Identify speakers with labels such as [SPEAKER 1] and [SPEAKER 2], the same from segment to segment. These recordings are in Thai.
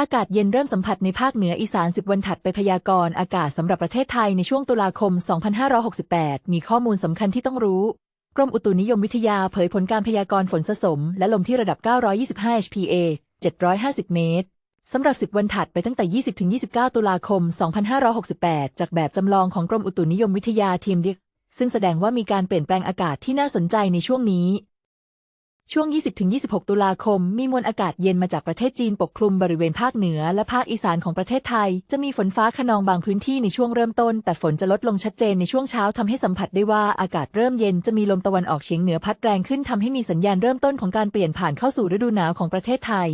[SPEAKER 1] อากาศเย็นเริ่มสัมผัสในภาคเหนืออีสาน 10 วันถัดไปพยากรณ์อากาศสำหรับประเทศไทยในช่วงตุลาคม 2568 มีข้อมูลสำคัญที่ต้องรู้ กรมอุตุนิยมวิทยาเผยผลการพยากรณ์ฝนสะสม และลมที่ระดับ 925 HPA 750 เมตร สำหรับ 10 วันถัดไปตั้งแต่ 20-29 ตุลาคม 2568 จากแบบจำลองของกรมอุตุนิยมวิทยาทีมดิกซึ่งแสดงว่ามีการเปลี่ยนแปลงอากาศที่น่าสนใจในช่วงนี้ ช่วง 20-26 ตุลาคม มีมวลอากาศเย็นมาจากประเทศจีนปกคลุมบริเวณภาคเหนือและภาคอีสานของประเทศไทย จะมีฝนฟ้าขนองบางพื้นที่ในช่วงเริ่มต้น แต่ฝนจะลดลงชัดเจนในช่วงเช้าทำให้สัมผัสได้ว่าอากาศเริ่มเย็นจะมีลมตะวันออกเฉียงเหนือพัดแรงขึ้นทำให้มีสัญญาณเริ่มต้นของการเปลี่ยนผ่านเข้าสู่ฤดูหนาวของประเทศไทย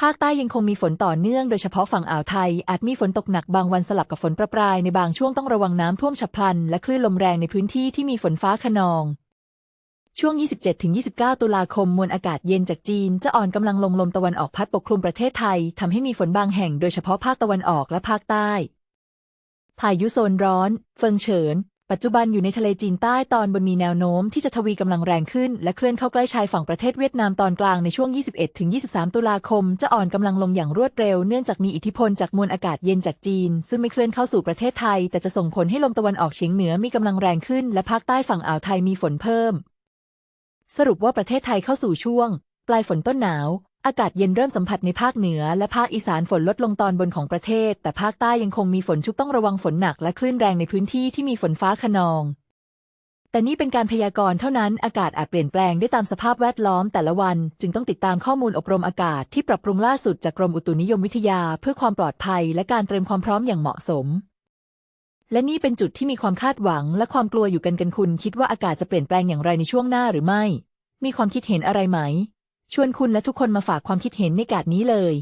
[SPEAKER 1] ภาคใต้ยังคงมีฝนต่อเนื่องโดยเฉพาะฝั่งอ่าวไทย อาจมีฝนตกหนักบางวันสลับกับฝนประปรายในบางช่วงต้องระวังน้ำท่วมฉับพลัน และคลื่นลมแรงในพื้นที่ที่มีฝนฟ้าขนอง ช่วง 27-29 ตุลาคมมวลอากาศเย็นจากจีน จะอ่อนกำลังลงลมตะวันออกพัดปกคลุมประเทศไทยทำให้มีฝนบางแห่งโดยเฉพาะภาคตะวันออกและภาคใต้ พายุโซนร้อน เฟิงเฉิน ปัจจุบันอยู่ในทะเลจีนใต้ตอนบนมีแนวโน้มที่จะทวีกำลังแรงขึ้น และเคลื่อนเข้าใกล้ชายฝั่งประเทศเวียดนามตอนกลางในช่วง 21-23 ตุลาคม จะอ่อนกำลังลงอย่างรวดเร็วเนื่องจากมีอิทธิพลจากมวลอากาศเย็นจากจีน ซึ่งไม่เคลื่อนเข้าสู่ประเทศไทย แต่จะส่งผลให้ลมตะวันออกเฉียงเหนือมีกำลังแรงขึ้น และภาคใต้ฝั่งอ่าวไทยมีฝนเพิ่ม สรุปว่าประเทศไทยเข้าสู่ช่วง ปลายฝนต้นหนาว อากาศเย็นเริ่มสัมผัสในภาคเหนือ และภาคอีสานฝนลดลงตอนบนของประเทศ แต่ภาคใต้ยังคงมีฝนชุกต้องระวังฝนหนักและคลื่นแรงในพื้นที่ที่มีฝนฟ้าขนอง แต่นี่เป็นการพยากรณ์เท่านั้นอากาศอาจเปลี่ยนแปลงได้ตามสภาพแวดล้อมแต่ละวัน จึงต้องติดตามข้อมูลอบรมอากาศที่ปรับปรุงล่าสุดจากกรมอุตุนิยมวิทยา เพื่อความปลอดภัย และการเตรียมความพร้อมอย่างเหมาะสม และนี่เป็นจุดที่มีความคาดหวังและความกลัวอยู่กันกันคุณคิดว่าอากาศจะเปลี่ยนแปลงอย่างไรในช่วงหน้าหรือไม่ มีความคิดเห็นอะไรไหม ชวนคุณและทุกคนมาฝากความคิดเห็นในกาดนี้เลย